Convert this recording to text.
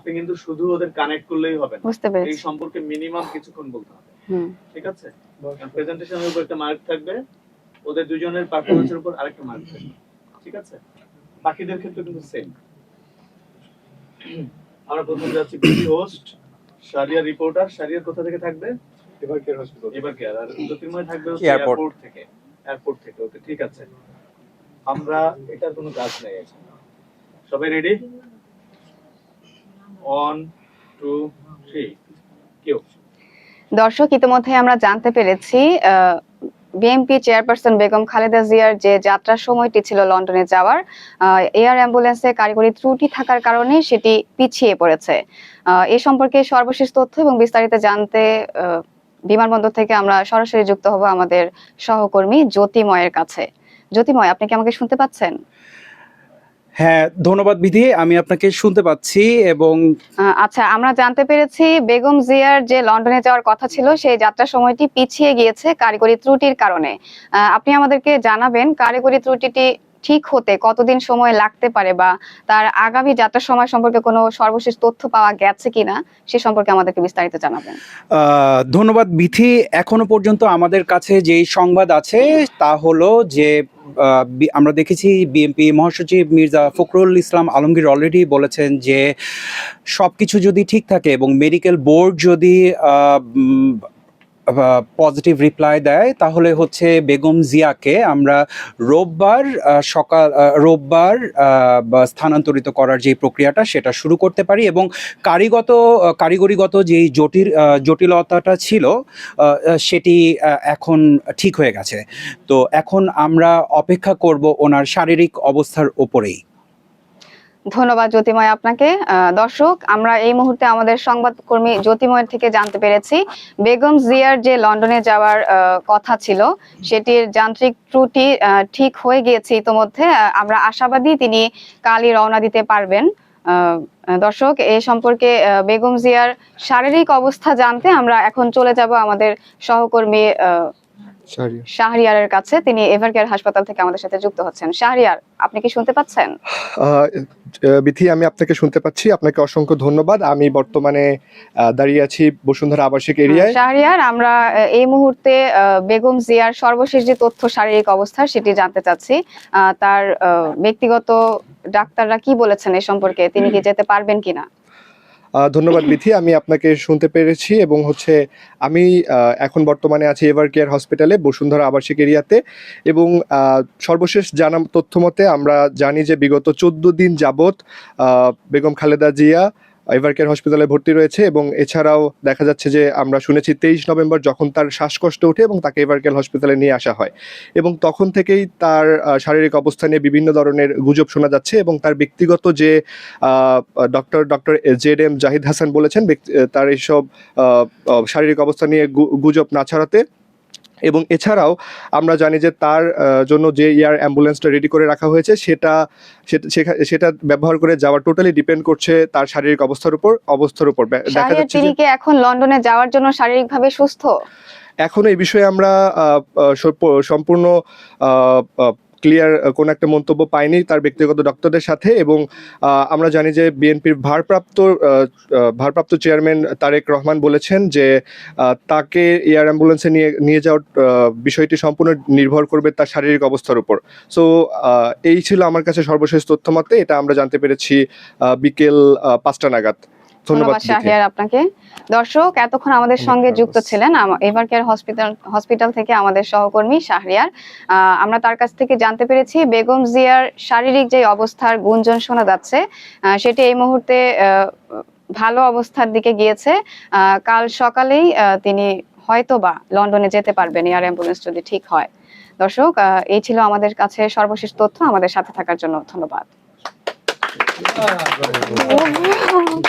আপনি কিন্তু শুধু ওদের কানেক্ট করলেই হবে না। বুঝতে এই সম্পর্কে মিনিমাম কিছুক্ষণ বলতে হবে। ঠিক আছে? প্রেজেন্টেশনের উপর একটা মার্ক থাকবে। ওদের দুজনের পারফরমেন্সের উপর আরেকটা মার্ক থাকবে। ঠিক আছে? বাকিদের ক্ষেত্রে কিন্তু সেম আমরা প্রথম যাচ্ছি BD host Shariya reporter Shariar কোথা থেকে থাকবে? এবার কেয়ার হসপিটাল এবার কি আর জ্যোতির্ময় থাকবে এয়ারপোর্ট থেকে। এয়ারপোর্ট থেকে ওকে ঠিক আছে। আমরা এটার কোনো কাজ নাই এখন। সবাই রেডি দর্শক ইতিমধ্যে আমরা জানতে পেরেছি বিএনপি চেয়ারপারসন বেগম খালেদা জিয়ার যে যাত্রার সময়টি ছিল লন্ডনে যাওয়ার এয়ার অ্যাম্বুলেন্সে কারিগরি ত্রুটি থাকার কারণে সেটি পিছিয়ে পড়েছে। এ সম্পর্কে সর্বশেষ তথ্য এবং বিস্তারিত জানতে বিমানবন্দর থেকে আমরা সরাসরি যুক্ত হব আমাদের সহকর্মী জ্যোতিময়ের কাছে। জ্যোতিময়, আপনি কি আমাকে শুনতে পাচ্ছেন? হ্যাঁ ধন্যবাদ বিধি আমি আপনাকে শুনতে পাচ্ছি এবং আচ্ছা আমরা জানতে পেরেছি বেগম জিয়ার যে লন্ডনে যাওয়ার কথা ছিল সেই যাত্রার সময়টি পিছিয়ে গিয়েছে কারিগরি ত্রুটির কারণে। আপনি আমাদেরকে জানাবেন কারিগরি ত্রুটিটি ঠিক হতে কতদিন সময় লাগতে পারে বা তার আগামী যাত্রার সময় সম্পর্কে কোনো সর্বশেষ তথ্য পাওয়া গেছে কিনা সে সম্পর্কে আমাদেরকে বিস্তারিত জানাবেন। আহ, ধন্যবাদ বিথি এখনও পর্যন্ত আমাদের কাছে যেই সংবাদ আছে তা হলো যে আমরা দেখেছি বিএনপি মহাসচিব মির্জা ফখরুল ইসলাম আলমগীর অলরেডি বলেছেন যে সব কিছু যদি ঠিক থাকে এবং মেডিকেল বোর্ড যদি পজিটিভ রিপ্লাই দেয়, তাহলে হচ্ছে বেগম জিয়াকে আমরা রোববার সকাল রোববার স্থানান্তরিত করার যে প্রক্রিয়াটা সেটা শুরু করতে পারি এবং কারিগত কারিগরিগত যেই জটিল জটিলতাটা ছিল সেটি এখন ঠিক হয়ে গেছে। তো এখন আমরা অপেক্ষা করব ওনার শারীরিক অবস্থার ওপরেই। ধন্যবাদ জ্যোতিময় আপনাকে। দর্শক, আমরা এই মুহূর্তে আমাদের সংবাদকর্মী জ্যোতিময়ের থেকে জানতে পেরেছি, বেগম জিয়ার যে লন্ডনে যাওয়ার কথা ছিল, সেটির যান্ত্রিক ত্রুটি ঠিক হয়ে গিয়েছে ইতোমধ্যে। আমরা আশাবাদী তিনি কালই রওনা দিতে পারবেন। দর্শক, এ সম্পর্কে বেগম জিয়ার শারীরিক অবস্থা জানতে আমরা এখন চলে যাব আমাদের সহকর্মী শাহরিয়ারের কাছে তিনি এভারকেয়ার হাসপাতাল থেকে আমাদের সাথে যুক্ত হচ্ছেন। শাহরিয়ার আপনি কি শুনতে পাচ্ছেন? বিথি আমি আপনাকে শুনতে পাচ্ছি। আপনাকে অসংখ্য ধন্যবাদ। আমি বর্তমানে দাঁড়িয়ে আছি বসুন্ধরা আবাসিক এরিয়ায়। শাহরিয়ার আমরা এই মুহূর্তে বেগম জিয়ার সর্বশেষ যে তথ্য শারীরিক অবস্থা সেটি জানতে চাচ্ছি। তার ব্যক্তিগত ডাক্তাররা কি বলেছেন এ সম্পর্কে? তিনি কি যেতে পারবেন কিনা? ধন্যবাদ বিথি আমি আপনাকে শুনতে পেরেছি এবং হচ্ছে আমি এখন বর্তমানে আছি এভার কেয়ার হসপিটালে বসুন্ধরা আবাসিক এরিয়াতে এবং সর্বশেষ জানা তথ্য মতে আমরা জানি যে বিগত চোদ্দ দিন যাবৎ বেগম খালেদা জিয়া এভার কেয়ার হসপিটালে ভর্তি রয়েছে এবং এছাড়াও দেখা যাচ্ছে যে আমরা শুনেছি তেইশ নভেম্বর যখন তার শ্বাসকষ্ট ওঠে এবং তাকে এভার কেয়ার হসপিটালে নিয়ে আসা হয় এবং তখন থেকেই তার শারীরিক অবস্থা নিয়ে বিভিন্ন ধরনের গুজব শোনা যাচ্ছে এবং তার ব্যক্তিগত যে doctor doctor Z M Zahid Hasan বলেছেন তার এইসব শারীরিক অবস্থা নিয়ে গুজব না ছড়াতে এবং এছাড়াও আমরা জানি যে তার জন্য যে এয়ার অ্যাম্বুলেন্সটা রেডি করে রাখা হয়েছে সেটা সেটা- ব্যবহার করে যাওয়া টোটালি ডিপেন্ড করছে তার শারীরিক অবস্থার উপর অবস্থার উপর। দেখা যাচ্ছে তিনি কি এখন লন্ডনে যাওয়ার জন্য শারীরিকভাবে সুস্থ? এখন এই বিষয়ে আমরা সম্পূর্ণ ক্লিয়ার কোন একটা মন্তব্য পাইনি তার ব্যক্তিগত ডক্টরদের সাথে এবং আমরা জানি যে বিএনপির ভারপ্রাপ্ত ভারপ্রাপ্ত চেয়ারম্যান তারেক রহমান বলেছেন যে তাকে এয়ার অ্যাম্বুলেন্সে নিয়ে নিয়ে যাওয়ার বিষয়টি সম্পূর্ণ নির্ভর করবে তার শারীরিক অবস্থার উপর। সো এই ছিল আমার কাছে সর্বশেষ তথ্য মতে এটা আমরা জানতে পেরেছি বিকেল পাঁচটা নাগাদ। ধন্যবাদ শাহরিয়ার আপনাকে। দর্শক এতক্ষণ আমাদের সঙ্গে যুক্ত ছিলেন এভার কেয়ার হসপিটাল হসপিটাল থেকে আমাদের সহকর্মী শাহরিয়ার। আমরা তার কাছ থেকে জানতে পেরেছি বেগম জিয়ার শারীরিক যে অবস্থার গুঞ্জন শোনা যাচ্ছে সেটি এই মুহূর্তে ভালো অবস্থার দিকে গিয়েছে। আহ, কাল সকালেই আহ, তিনি হয়তোবা লন্ডনে যেতে পারবেন এয়ার অ্যাম্বুলেন্স যদি ঠিক হয়। দর্শক আহ, এই ছিল আমাদের কাছে সর্বশেষ তথ্য। আমাদের সাথে থাকার জন্য ধন্যবাদ। Ah, valeu.